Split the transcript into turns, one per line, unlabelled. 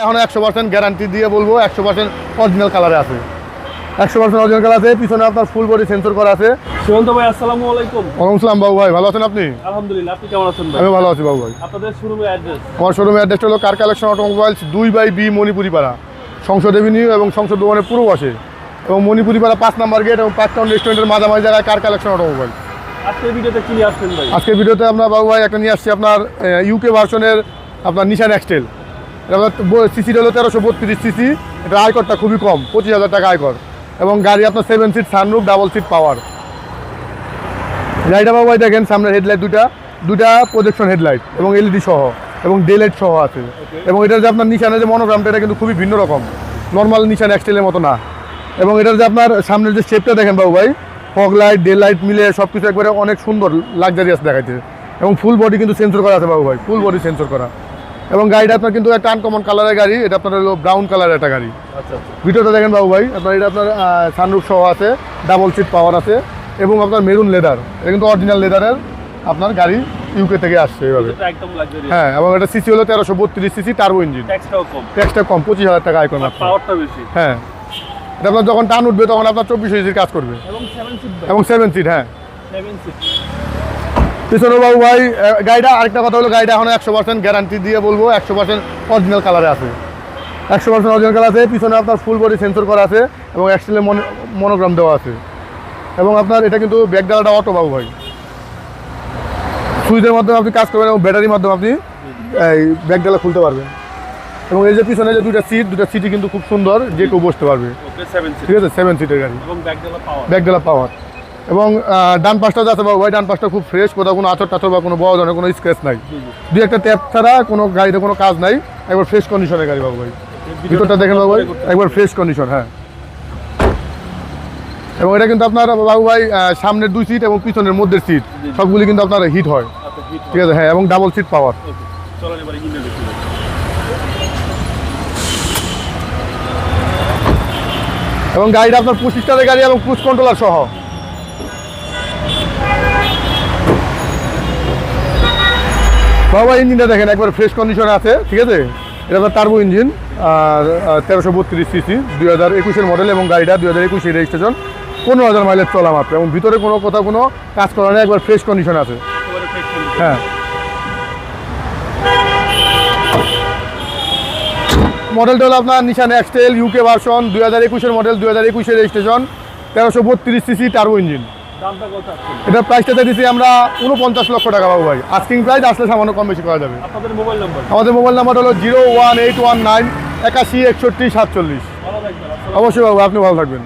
এখন একশো percent guarantee দিয়ে বলব একশো পার্সেন্ট অরিজিনাল কালারে আছে। একশো পার্সেন্ট অরিজিনাল কালার আছে পিছনে আপনার ফুল বডি সেন্সর করা আছে।
সুমন্ত ভাই আসসালামু আলাইকুম।
ওয়ালাইকুম সালাম বাবু ভাই ভালো আছেন আপনি?
আলহামদুলিল্লাহ আপনি কেমন আছেন ভাই?
আমি ভালো আছি বাবু ভাই।
আপনাদের শোরুমের অ্যাড্রেস
আমার শোরুমের অ্যাড্রেসটা হলো কার কালেকশন অটোমোবাইলস দুই by B Monipuri Para Sangsad avenue এবং সংসদ ভবনের পূর্ব পাশে। এবং মণিপুরি পাড়া পাঁচ নাম্বার গেট এবং পাঁচ টাউন রেস্টুরেন্টের মাঝামাঝি জায়গায় কার কালেকশন অটোমোবাইল
আজকের ভিডিওতে কি নিয়ে আসছেন ভাই?
আজকের ভিডিওতে আমরা বাবু ভাই একটা নিয়ে আসছি আপনার ইউকে ভার্সনের আপনার নিশান এক্সটেল সিসিটা হলো তেরোশো বত্রিশ সিসি এটা আয়করটা খুবই কম পঁচিশ হাজার টাকা আয়কর। এবং গাড়ি আপনার seven seat sunroof double seat power বাবু ভাই দেখেন সামনের হেডলাইট দুটা। দুটা প্রজেকশন হেডলাইট এবং এলইডি সহ এবং ডেলাইট সহ আছে। এবং এটার যে আপনার নিশানের যে মনোগ্রামটা এটা কিন্তু খুবই ভিন্ন রকম। নর্মাল নিশান এক্সটেলের মতো না। এবং এটার যে আপনার সামনের যে শেপটা দেখেন বাবু ভাই ফগ লাইট ডে লাইট মিলে সব কিছু একবারে অনেক সুন্দর লাক্সারিয়াস দেখাচ্ছে এবং ফুল বডি কিন্তু সেন্সর করা আছে বাবু ভাই ফুল বডি সেন্সর করা। এবং গাড়িটা আপনার কিন্তু একটা আনকমন কালারের গাড়ি এটা আপনার হলো ব্রাউন কালারের একটা গাড়ি।
আচ্ছা আচ্ছা।
ভিডিওটা দেখেন বাবু ভাই আপনার এটা আপনার সানরুফ সহ আছে ডাবল সিট পাওয়ার আছে এবং আপনার মেরুন লেদার এটা কিন্তু অরিজিনাল লেদারের আপনার গাড়ি ইউকে থেকে আসছে এইভাবে। হ্যাঁ এবং এটা সিসি হলো তেরোশো বত্রিশ সিসি টার্বো ইঞ্জিন
ট্যাক্সটাও কম।
ট্যাক্সটা কম পঁচিশ হাজার টাকা আয়কর মাত্র। হ্যাঁ। এটা আপনার যখন টান উঠবে তখন আপনার চব্বিশ ইঞ্চির কাজ করবে।
এবং 7 সিট
এবং সেভেন সিট হ্যাঁ।
7 সিট
পিছনে বাবু ভাই গাড়িটা আরেকটা কথা হলো গাড়িটা এখন একশো পার্সেন্ট গ্যারান্টি দিয়ে বলব একশো পার্সেন্ট অরিজিনাল কালারে আছে। একশো পার্সেন্ট অরিজিনাল কালার আছে পিছনে আপনার ফুল বডি সেন্সর করা আছে এবং অ্যাক্সেলের মনোগ্রাম দেওয়া আছে। এবং আপনার এটা কিন্তু ব্যাগডালাটা অটো বাবু ভাই। সুইচের মাধ্যমে আপনি কাজ করবেন এবং ব্যাটারির মাধ্যমে আপনি এই ব্যাগডালা খুলতে পারবেন। এবং এই যে পিছনে যে দুটা সিট দুটা সিটই কিন্তু খুব সুন্দর যে কেউ বসতে পারবে।
ওকে 7 সিট
ঠিক আছে? সেভেন সিটের গাড়ি।
পাওয়ার
ব্যাকডালা পাওয়ার এবং ডান পাশটা যাচ্ছে বাবু ভাই ডান পাশটা খুব ফ্রেশ কোথাও কোনো আচর টাচর বা কোনো বড় ধরনের কোনো স্ক্র্যাচ নাই। দুই একটা ট্যাপ ছাড়া কোনো গাড়িতে কোনো কাজ নাই। একবার ফ্রেশ কন্ডিশনের গাড়ি বাবু ভাই। ভিতরটা দেখেন বাবু ভাই, একবার ফ্রেশ কন্ডিশন হ্যাঁ। এবং এটা কিন্তু আপনার বাবু ভাই সামনের দুই সিট এবং পিছনের মধ্যের সিট সবগুলি কিন্তু আপনার হিট হয়। ঠিক আছে হ্যাঁ এবং ডাবল সিট পাওয়ার এবং গাড়িটা আপনার পঁচিশ গাড়ি এবং ক্রুজ কন্ট্রোলার সহ। বাবা ইঞ্জিনটা দেখেন, একবার ফ্রেশ কন্ডিশনে আছে, ঠিক আছে? এটা আপনার টার্বো ইঞ্জিন আর তেরোশো বত্রিশ সিসি দুই হাজার একুশের মডেল এবং গাড়িটা দুই হাজার একুশের রেজিস্ট্রেশন পনেরো হাজার মাইলেজ চলা মাত্র। এবং ভিতরে কোনো কোথাও কোনো কাজ করা নেই, একবার ফ্রেশ কন্ডিশন আছে। হ্যাঁ। মডেলটা হলো আপনার নিশান এক্সটেল ইউকে ভার্সন দুই হাজার একুশের মডেল দুই হাজার একুশের রেজিস্ট্রেশন তেরোশো বত্রিশ সিসি টার্বো ইঞ্জিন এটা প্রাইসটা দিচ্ছি আমরা উনপঞ্চাশ লক্ষ টাকা পাবো ভাই। আস্কিং প্রাইস আসলে সামান্য কম বেশি করা যাবে।
আপনাদের মোবাইল নাম্বার
আমাদের মোবাইল নাম্বার হলো zero one eight one nine একাশি একষট্টি সাতচল্লিশ। অবশ্যই বাবু আপনি ভালো থাকবেন।